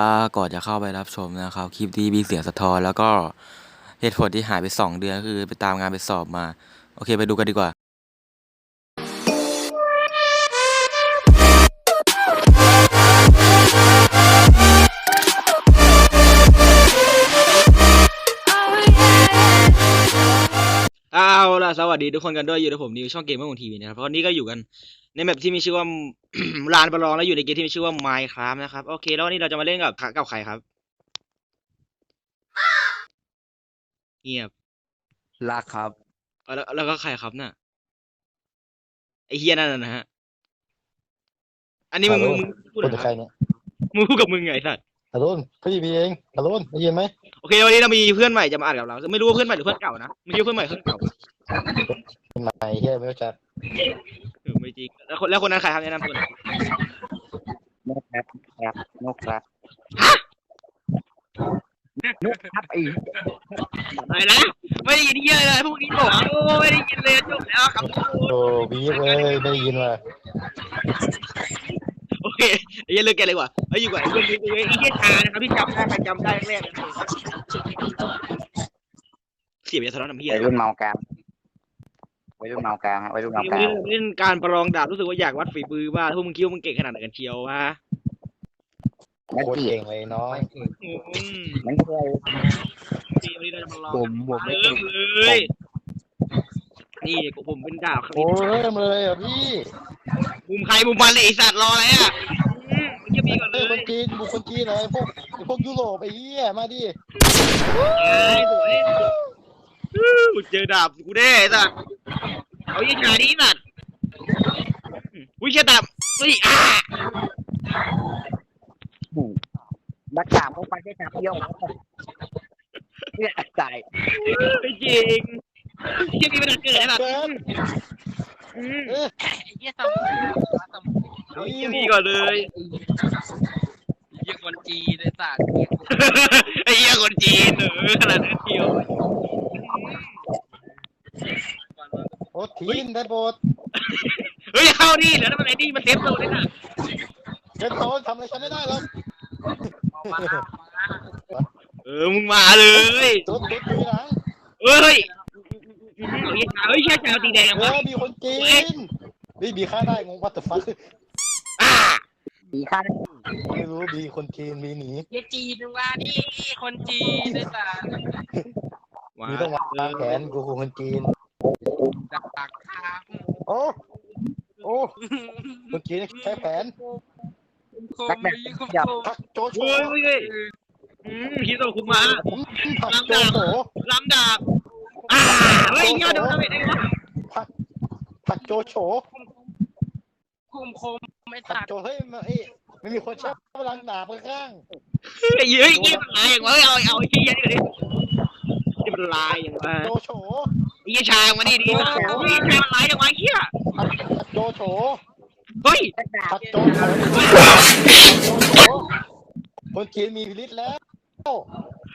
อ่าก่อนจะเข้าไปรับชมนะครับ คลิปที่มีเสียงสะท้อนแล้วก็เหตุผลที่หายไปสองเดือนคือไปตามงานไปสอบมา โอเคไปดูกันดีกว่า สวัสดีทุกคนกันด้วยอยู่กับผมนิวช่องเกมเมอร์ของทีวีนะครับเพราะวันนี้ก็อยู่กันในแมปที่มีชื่อว่าลานประลองแล้วอยู่ในเกมที่มีชื่อว่า Minecraft นะครับโอเค แล้ววันนี้เราจะมาเล่นกับกับใครครับเงียบรักครับเออแล้วแล้วก็ใครครับน่ะไอเฮียนั่นน่ะนะฮะอันนี้มึงมึงมึงพูดพูดเหรกับอใครเนี่ยมึงพูดกับมึงไงไอ้สัตว์ ฮารุนก็ยินเองฮารุนได้ยินไหมโอเควันนี้เรามีเพื่อนใหม่จะมาอ่านกับเราไม่รู้ว่าเพื่อนใหม่หรือเพื่อนเก่านะไม่รู้ว่าเพื่อนใหม่หรือเพื่อนเก่าเป็นไงเฮียไม่รู้จักเออไม่จริงแล้วคนแล้วคนนั้นใครครับแนะนำตัวหน่อยนกครับครับนกครับนกครับไอ้อะไรนะไม่ได้ยินเฮียเลยพวกนี้บอกว่าโอ้ไม่ได้ยินเลยจบแล้วครับโอ้บีบเลยไม่ได้ยินว่ะโอเค ไอ้เหี้ยเลิกแกเลยว่ะไอ้อยู่ก่อนไอ้เหี้ยไอ้เหี้ยชานะครับที่จำได้ใครจำได้แรกเสียบยาสะท้อนน้ำเหี้ยวัยรุ่นเมากามวัยรุ่นเมากามฮะวัยรุ่นเมากามเล่นการประลองดาบรู้สึกว่าอยากวัดฝีมือว่าพวกมึงคิดว่ามึงเก่งขนาดไหนกันเชียววะโคตรเก่งเลยน้องอืมไม่เคยนี่วันนี้เราจะมาลองผมผมไม่เก่งเลยนี่ผมเป็นดาบครับโอ้เริ่มเลยอะพี่มุมใครมุมมันเลยไอสัตว์รออะไรอะ อืมมึงจะมีก่อนเลเฮ้ยคยนจีนบุคคลจีนอะไรพวกไอ้พวกยุโรปไอ้เหี้ยมาดิไอ้สวยอู้เจอดาบกูแน่ไอ้สัตว์เอายี่ชาดิไอ้สัตว์อุ้ยเชี่ยดาบเฮ้ยอ่าบักสามเข้าไปได้จับเยี่ยวเนี่ยตายไม่จริงเชี่ยมีปัญหาเกิดอะไรแบบเกินอืมเออเยี่ยสมเอาเชี่ ยมีก่อนเลยเยี่ยคนจีนเลยสัตว์ไอ้เหี้ยคนจีนเออขนาดนั้นเดียวโอ้ทีนได้โบดเฮ้ยเข้าดิเดี๋ยวนั่นมันไอ้นี่มันเซฟโซนเลยนะเกินโตนทำอะไรฉันไม่ได้หรอกเออมึงมาเลยตุ๊ดตุ๊ดทีหลังเอ้ยเฮ้ยเฮ้ยเชี่ชาวตีแดงเอวะมีคนจีนบีบีฆ่าได้งงวัตถุฟัค ดีขั้นไม่รู้บีคนจีนบีหนีเยี่ยจีนว่านี่คนจีนเลยสัตว์บีต้องวางแผนกูคือคนจีนดักดักทางโอ้โอ้คนจีนใช้แผนคมมีคมคมผักโจโฉเฮ้ยเฮ้ยเฮ้ยอืมฮิโตคุมาผักโจโฉลำดาบอ่าเฮ้ยเงี้ยโดนทำไมได้วะผักผักโจโฉคมคม ไม่ผักสัตว์โจเฮ้ยมาเอ้ยไม่มีคนใช้พลังดาบข้างไอ้เฮ้ยเงี้ยมันลายอย่างวะเฮ้ยเอาเอาไอ้เหี้ยนี่ก่อนดินี่มันลายอย่างวะโจโฉไอ้เหี้ยชามานี่ดิเฮ้ยชามันลายอย่างวะไอ้เหี้ยผักโจโฉเฮ้ยผักโจโฉคนจีนมีพิลิตแล้ว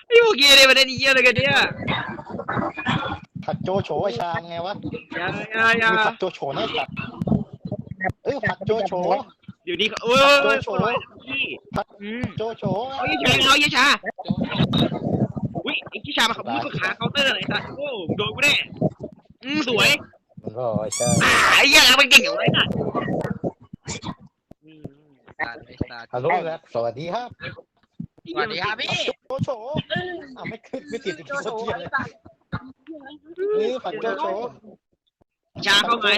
ไอ้พวกเหี้ยเนี่ยมันได้ดีเหี้ยอะไรกันเนี่ยผักโจโฉไอชามไงวะอย่าอย่าอย่ามีผักโจโฉแน่จัดเอ้ยผักโจโฉเดี๋ยวนี้เขาเอ้ยเอ้ยคนร้ายพี่อืมโจโฉเอาเหี้ยชาเอาเหี้ยชาอุ้ยไอ้เหี้ยชามาขับมือขาเคาน์เตอร์อะไรสัตว์โอ้โดนกูแน่อืมสวยมันก็ใช่อ่าไอ้เหี้ยมันเก่งอย่างไรน่ะสัตว์ไอ้สัตว์ฮัลโหลครับสวัสดีครับสวัสดีครับพี่โจโฉอ้าวไม่ขึ้นไม่ติดอีกทีคนเดียวเลยนี่ผักโจโฉชาเข้ามา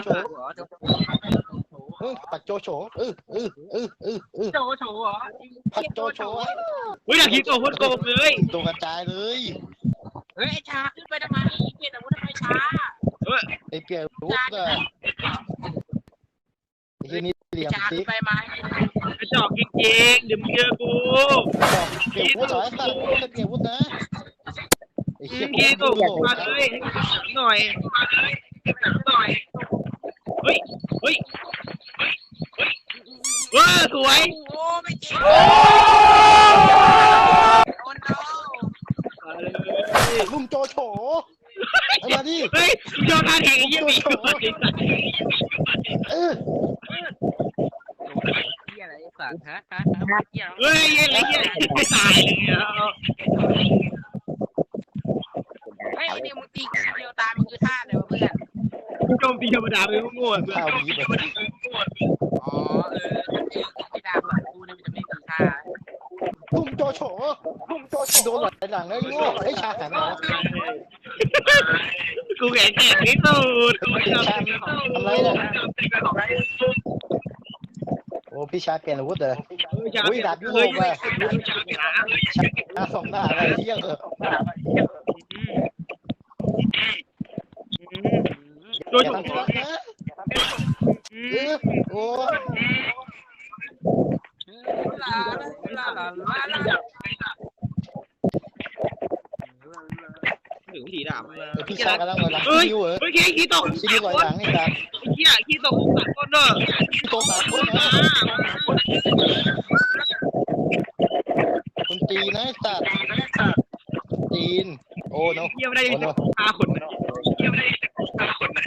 เออผักโจโฉเออเออเออเออเออโจโฉเหรอผักโจโฉเฮ้ยอยากคิดโกงโคตรโกงเลยตัวกระจายเลยเฮ้ยไอ้ชาขึ้นไปทำไมเปลี่ยนอาวุธทำไมช้าไอ้เปียรู้ก็ไอ้ที่นี่เหลี่ยมชาซิขึ้นกไปไหมกระจอกจริงๆเดี๋ยวมึงเจอกูเกี่ยววุ้นเหรอไอ้สัตว์จะเกี่ยววุ้นนะไอ้อืเชี่ยมคิดโกงมาเลยหน่อยหน่อยเฮ้ยเฮ้ย เฮ้ยสวย โอ้ไม่จริงโอ้โนลุงโจโฉเอามาดิเฮ้ยมึงยอมท่าแข่งไอ้เหี้ยมีเออเฮียอะไรไอ้สัตว์ฮฮะฮะฮะเหี้ยเฮ้ยเหี้ยอะไรเหี้ยไม่ตายเลยอะเฮ้ยนี่มึงตีเดียวตามมึงคือท่าเลยวะเพื่อนกูโจมตีธรรมดาไปโง่ๆเพื่อนข้าววีบเลยอ๋อเออ ไอ้ดาบหลังกูเนี่ยมันจะไม่มีท่าตุ้มโจโฉตุ้มโจโฉโดนหลังหลังเลยโง่ไอ้ชาหันมากูแข็งแกร่งที่สุดกูไม่ยอมชาทำไรเนี่ยโอ้พี่ชาเปลี่ยนอาวุธเลยอุ้ยดาบยุโรปว่ะชาสองหน้าอะไรเที่ยงเหรอโดนอย่าถูกทำธุระนะเออโอ้ ลาลาลาลาลา ถึงผีด่าไปเออพี่ชากำลังลอยหลังเฮ้ยคิวเหรอเฮ้ยขี้ตกคิวลอยหลังนี่ครับไอ้เหี้ยขี้ตกสามคนเด้อโตสามคนนะคุณตีนะไอ้สัตว์ตีน โอ้โนเหี้ยไม่ได้ห้าคนนะเหี้ยไม่ได้ห้าคนนะ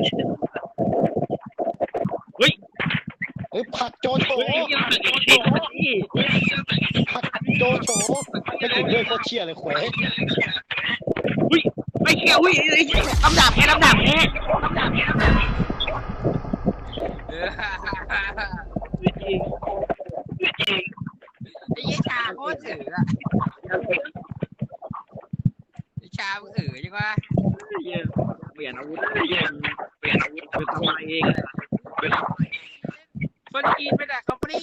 เฮ้ย ผักโจโฉเฮ้ยเหี้ยมันเป็นเด็กนี่ผักโจโฉไม่ถึงเลยโคตรเชี่ยเลยขวะไอ้เหี้ยอุ้ยไอ้ลำดับแค่ลำดับแค่เออไอ้ยี่ชาโคตรเอ๋ออะไอ้ชามึงเอ๋อจังวะเปลี่ยนอาวุธเปลี่ยนเปลี่ยนอาวุธเป็นทำลายเอง คนจีนไปด่าเขาปรี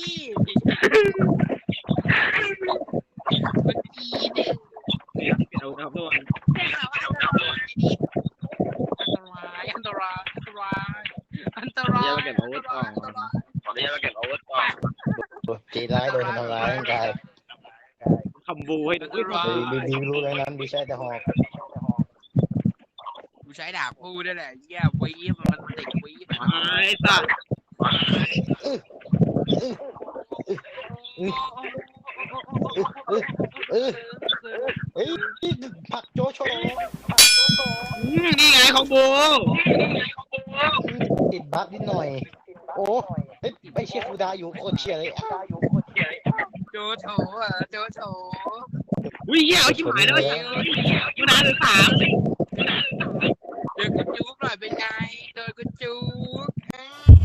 คนจีนเนี่ยเปลี่ยนอาวุธครับทุกคนอันตรายอันตรายอันตรายอันตรายเดี๋ยวเราเก็บอาวุธก่อนเดี๋ยวเราเก็บอาวุธก่อนตีร้ายโดนทำร้ายร่างกายคำบูให้ดูอุ้ยเฮ้ยบีบีรู้แล้วนั้นบีใช่แต่หอกกูใช้ดาบพูด้แหละเยี่ยวีบมันติดวีบไอ้สัตว์ เฮ้ยผักโจโฉนี่ไงของบูติดบัฟนิดหน่อย โอ้เฮ้ยไปเชียร์ฟูดาอยู่คตรเชียร์เลยโจโฉอะโจโฉอุ้ยเหี้ยเอาชิบหายแล้วเหี้ยยูนานหรือสามเดินกูจุกหน่อยเป็นไงเดินกูจุก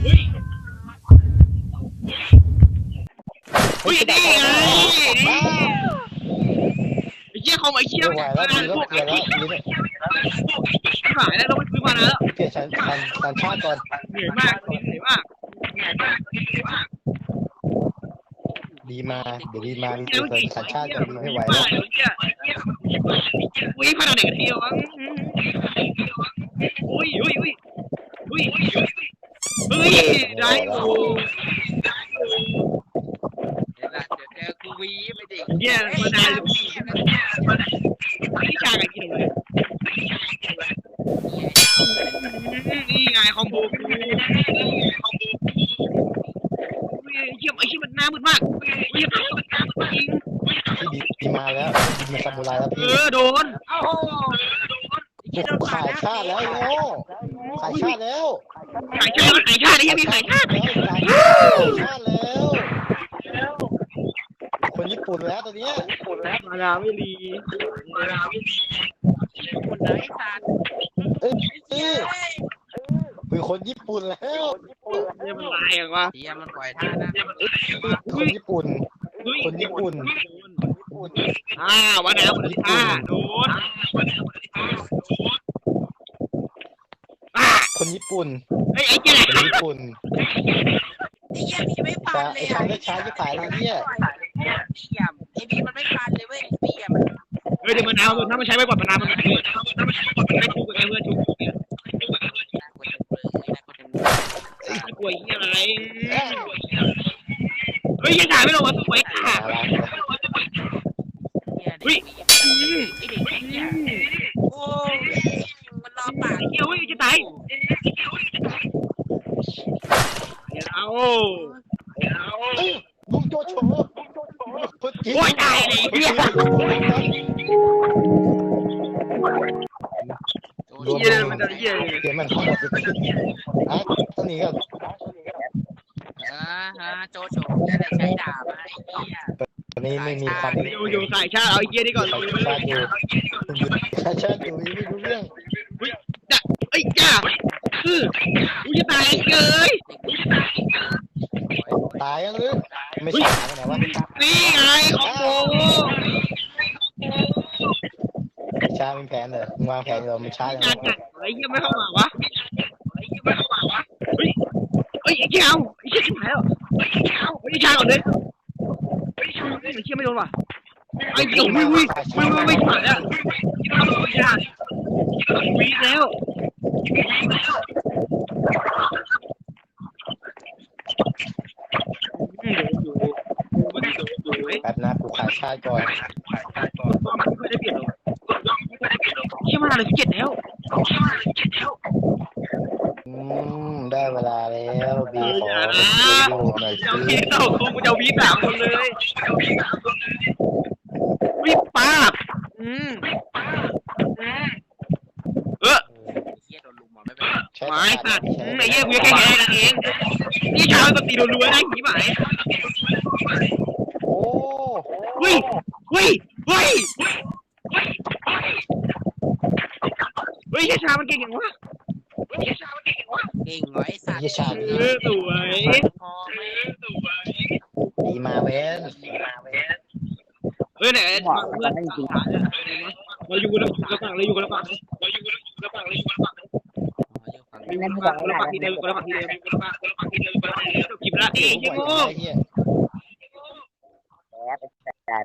อุ้ยนี่ไงไอ้เหี้ยของไอ้เหี้ยไม่ไหวแล้วพวกไอ้เปลี่ยนแล้วเหี้ยดีแล้วชิบหายแล้วเราไปซื้อมาแล้วเปลี่ยนสันสันสันชาติก่อนเหนื่อยมากเหนื่อยมากเหนื่อยมากเหนื่อยมากดีมาเดี๋ยวดีมาดีเดี๋ยวเปลี่ยนสันชาติก่อนไม่ไหวแล้วอุ้ยพนันเด็กเที่ยวมั้งอุ้ยอุ้ยอุ้ยอุ้ย ฮ้ยได้โอ้เดี๋ยวเดี๋ยวเจอกูวีไปดิเหี้ยมานานพี่ชายกันกินเลยนี่ไงคอมโบกูเยี่ยมไอ้เชี่ยมันหน้ามืดมากเยี่ยมมันหน้ามืดจริงพี่ดีดีมาแล้วดีมาซามูไรแล้วเอพี่อโดนโอ้โหโอ้ขายชาติแล้วโง่ ขายชาติแล้วขายชาติขายชาติไอ้เหี้ยมีขายชาติขายชาติแล้วคนญี่ปุ่นแล้วตอนเนี้ยมานาไม่รีมานาไม่รีคนไหนสัตว์เอ้ยเอ้ยเป็นคนญี่ปุ่นแล้วเนี่ยมันลายอย่างวะเฮียมันปล่อยท่านะคนญี่ปุ่น คนญี่ปุ่นอ่าวะนะคนที่ห้าโดนอ่า คนญี่ปุ่นไอ้ไอ้เจ๊คนญี่ปุ่นไอ้เหี้ยมีไม่ฟัชานเลไอ้ยชาอะเลือดชาที่ขายอะไรเนี่ยเหี้ยไอ้บีมันไม่ฟันเลยเว้ยบีอะมันเฮ้ยเดี๋ยวมะนาวถ้ามันใช้ไปกว่ามะนาวมันไม่ถ้ามันใช้ไปกว่าไม่ถูกไอ้เพื่อนถูกเนี่ยน่ากลัวจังเลยน่ากลัวจังเลยไม่กลัวยี่อะไรเฮ้ยยังถ่ายไม่ลงวะสวยค่ะ รวมเฮียมันจะเฮียเดี๋ยวมันอะตอนนี้ก็อ่าฮะโจโฉนี่แหละใช้ดาบไอ้เหี้ไม่ไม่มีความอยู่อยู่สายชาติเอาไอ้เหี้ยนี่ก่อนชาติอยู่ชาติชาติอยู่ไม่รู้เรื่องเอ้ยจ้าคือกูจะตายเกยตายยังหรือไม่ใช่ตายไหนวะนี่ไงของโม ชาเป็นแผนเหรอมึงวางแผนเหรอมันช้าอย่างงาไรนจัดไอ้เหี้ยไม่เข้ามาวะไอ้เหี้ยไม่เข้ามาวะเฮ้ยเฮ้ยไอ้เหี้ยเอาไอ้เหี้ยชิบหายแล้วไอ้เหี้ยเอาไอ้ชาก่อนเลยไอ้เหี้ยไม่โดนว่ะไอ้เหี้ยวิ่งวิ่งวิ่งวิ่งวิ่งผ่านแล้วยากวิ่งแล้วอืมเดี๋ยวอยู่เดี๋ยวอยู่เว้ยแป๊บนะกูขายชาติก่อนไม่ได้เปลี่ยนหรอ กเชี่ยมาเลยเจ็ดแล้วอืมได้เวลาแล้วบีขอดูหน่อยจะสิวีเต่าคงจะวีสามคนเลยวิป้าบอืมเออเฮียโดนลุมมาไม่เป็นไรใช้หมายสัตว์อืมไอ้เหี้ยกูแค่แค่นั้นเองนี่ชาวมันตีรัวๆนะหีหมายโอ้เฮ้ยเฮ้ยเฮ้ย เฮ้ยชา มันเก่งอย่างวะเก่งเหรอไอ้สัตว์ยี่ชาติเออสวยพอไหมดีมาเว้นเฮ้ยไหนเพื่อนเราอยู่คนละฝั่งเราอยู่คนละฝั่งเราอยู่คนละฝั่งเราอยู่คนละฝั่งอ๋ออยู่ฝั่งมีนี้คนละคนละฝั่งที่เดิมคนละฝั่งที่เดิมคนละฝั่งคนละฝั่งที่เดิมคนละฝั่งที่เดิมกินละนี่ยังโง่เฮียแอบแต่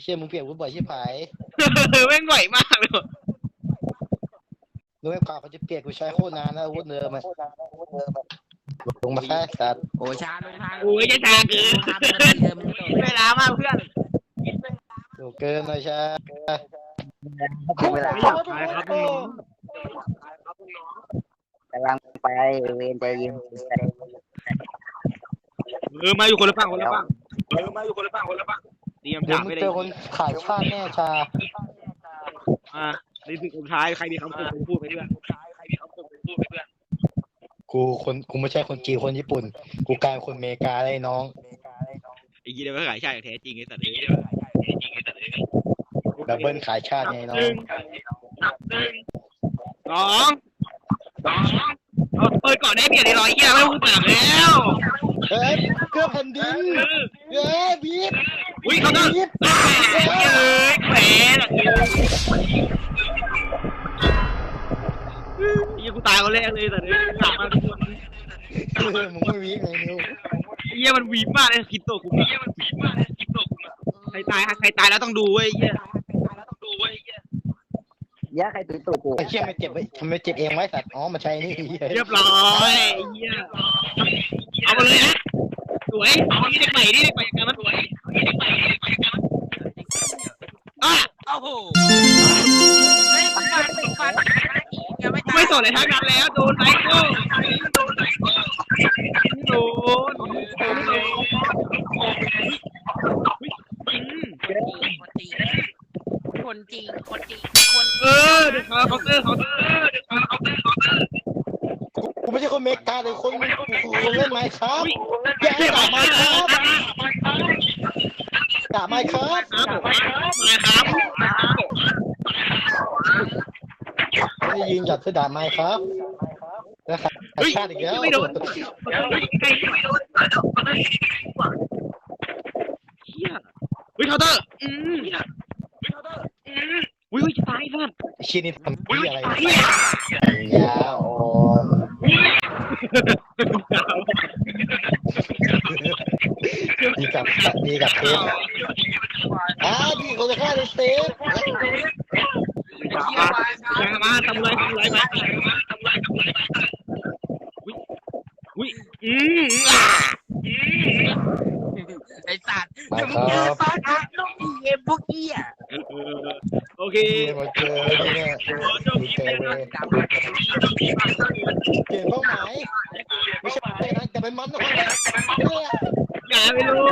เชี่ยมึงเปลี่ยนวุ้นบ่อยชิบหาย แม่งไหวมากเลย รู้ไหมกว่าเขาจะเปลี่ยนกูใช้โคตรนานแล้ววุ้นเดิมอะลงมาแค่สัตว์โอ้ชาลงทางโอ้ยจะชาเกินทางเดิมเดิมเวลามากเพื่อนดูเกินหน่อยชาถึงเวลาไม่อยากตายครับน้องกำลังไปเวรใจเย็นเออมาอยู่คนละฝั่งคนละฝั่งเออมาอยู่คนละฝั่งคนละฝั่งเตรียมเดี๋ยจ่าวมึไม่งได้เจอคนขายชาติแน่ชาอ่าในสิ่งสุดท้ายใครมีคำพูดผมพูดไปเพื่อนใครมีคำพูดผมพูดไปเพื่อนกูคนกูไม่ใช่คนจีนคนญี่ปุ่น กูกลายเป็นคนอเมริกาได้น้องไอ้ยี่เดี๋ยวขายชาอย่างแท้จริงไอ้สัตว์เอ้ยดับเบิลขายชาติไงน้อหนึ่งงหนึ่งสองสองเอาเปิดก่อนได้เบียร์ในร้อยเยี่ยไม่ต้องพูดแบบแล้วเฮ้ยเกลือแผ่นดินเฮ้ยบีบอุ้ยเขาต้องบีบเอ้ยแหวนายคนแรกเลยแต่เนี่ยกลับมาทุกคนเออมึงไม่วีบไงนิวเยี่ยมันวีบมากเลยคิดโตกูเยี่ยมันวีบมากเลยคิดโตกูใครตายใครตายแล้วต้องดูเว้ยเยี่ยต้องดูเว้ยเยี่ยยะใครตื่นตัวกูไอ้เชี่ยไม่เจ็บไว้ทำไมเจ็บเองไว้สัตว์อ๋อมันใช่นี่เหี้ยเรียบร้อยเยี่ยเอามาเลยนะสวยนี่เด็กใหม่นี่เด็กใหม่กันมันสวยนี่เด็กใหม่นี่เด็กใหม่กันมันอะโอ้โห ไม่ตายไม่สนอะไรทั้งนั้นแล้ว โดนไมโก้โดนไมโก้โดนโดนอืมคนจริง คนจริง คนจริงเออเดี๋ยวเขาเคาน์เตอร์เคาน์เตอร์เดี๋ยวเขาเคาน์เตอร์เคาน์เตอร์กูไม่ใช่คนอเมริกาเลยคนกูคนเล่นไม้ครับอย่าเจ็บด่ามาไม้คครัรับบด่าไม้ครับมาครับไม่ได้ยืน หยัดเพื่อด่าไม้ครับนะครับเฮ้ยชาติอีกแล้วไม่โดนใครไม่โดนเฮียเฮ้ยเคาน์เตอร์อืมเฮ้ยเคาน์เตอร์อืมอุ้ยอุ้ยตายสัตว์ไอ้ชี้ยนี่ทำอุ้ยเหี้ยอะไรตายาอ่อนดีกับดีกับเทปอ่าดีคนจะฆ่าในเซฟมามาทำ ไรทำไรมาทำไรทำไรอุ้ยอุ้ยอืมอะอืมไอ้สัตว์มาจะมึคงเจรัอบฟันอะน้องดีเอ็มพวกเหี้ย Ờ, โอเคมาเจอที่เนี่ยดีใจเว้ยเปลี่ยนเป้าหมายไม่ใช่ไปนะแต่เป็นมันนะคนเนี่ยอย่าไปรู้